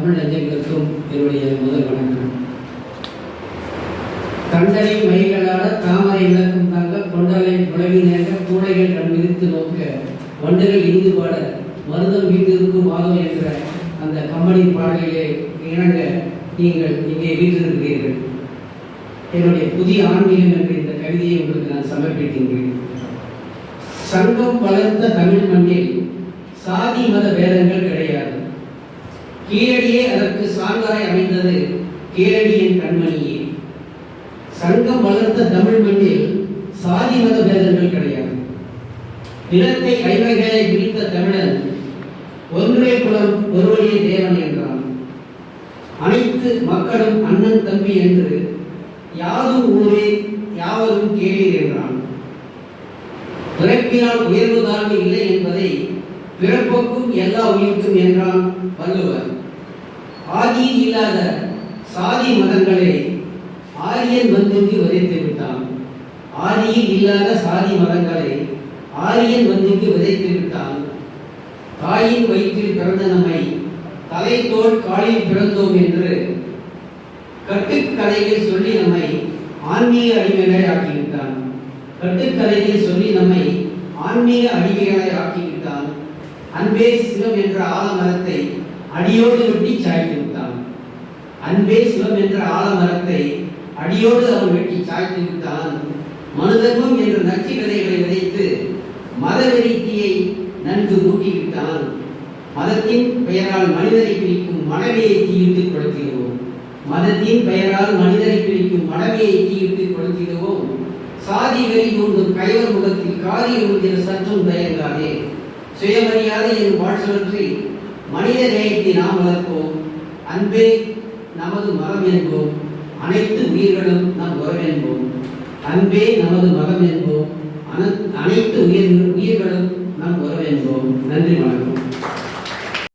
தமிழ் நெஞ்சங்களுக்கும் என்னுடைய முதல் வணக்கம். கண்டனை மைகளால் தாமரை விளக்கும் தாங்க கொண்டலை குழவி நேர்க கூடைகள் கண் விரித்து நோக்க வண்டுகள் இந்து பாட மருதம் வீட்டிற்கும் மாதம் என்ற அந்த கம்பெனி பாடலிலே இணங்க நீங்கள் இங்கே வீட்டிருக்கிறீர்கள் என்னுடைய புதிய ஆன்மீகம் என்ற இந்த கவிதையை உங்களுக்கு நான் சமர்ப்பிக்கின்றேன். சங்கம் வளர்ந்த தமிழ் மண்ணில் சாதி மத பேதங்கள் கிடையாது. கீழடியே அதற்கு சான்றாய் அமைந்தது. கீழடியின் கண்மணியே. சங்கம் வளர்த்த தமிழ் மண்ணில் சாதி மத பேதங்கள் கிடையாது. நிலத்தை கைவகைகளை பிரித்த தமிழன் ஒன்றே குலம் ஒருவழியே தேவன் என்றான். அனைத்து மக்களும் அண்ணன் தம்பி என்று யாதும் ஊரே யாவரும் கேளீர் என்றான். பிறப்பினால் உயர்வு தாழ்வு இல்லை என்பதை பிறப்புக்கும் எல்லா உயிர்க்கும் என்றான் வள்ளுவர். ஆதியில் இல்லாத சாதி மதங்களை ஆரியன் வந்துக்கு விதைத்து விட்டான். ஆதியில் இல்லாத சாதி மதங்களை ஆரியன் வந்துக்கு விதைத்து விட்டான். தாயின் வயிற்றில் பிறந்த நம்மை தலைத்தோல் காலில் பிறந்தோம் என்று கட்டுக்கதையில் சொல்லி நம்மை ஆன்மீக அடிமைகளை ஆக்கிவிட்டான். கட்டுக்கதையில் சொல்லி நம்மை ஆன்மீக அடிமைகளை ஆக்கிவிட்டான். அன்பே சிவம் என்ற ஆலமரத்தை அடியோடு வெட்டி சாய்த்து விட்டான். அன்பே சிவம் என்ற ஆலமரத்தை அடியோடு அவன் வெட்டி சாய்த்து விட்டான். மனுதர்மம் என்ற நச்சு கதைகளை விதைத்து மதவெறித்தியை நன்கு மூட்டிவிட்டான். மதத்தின் பெயரால் மனிதரை பிரிக்கும் மனைவியை தீர்த்து கொளுத்திடுவோம். மதத்தின் பெயரால் மனிதரை பிரிக்கும் மனைவியை தீர்த்து கொளுத்திடுவோம். சாதி வெறி கொண்டு கைவர் முகத்தில் காரி உறுதிய சற்றும் தயங்காதே. சுயமரியாதை என்று வாழ்சொற்றி மனித நேயத்தை நாம் வளர்ப்போம். அன்பே நமது மரம் என்போம். அனைத்து உயிர்களும் நாம் உறவென்போம் அன்பே நமது மரம் என்போம். அனைத்து உயிர்களும் உயிர்களும் நாம் உறவென்போம் நன்றி வணக்கம்.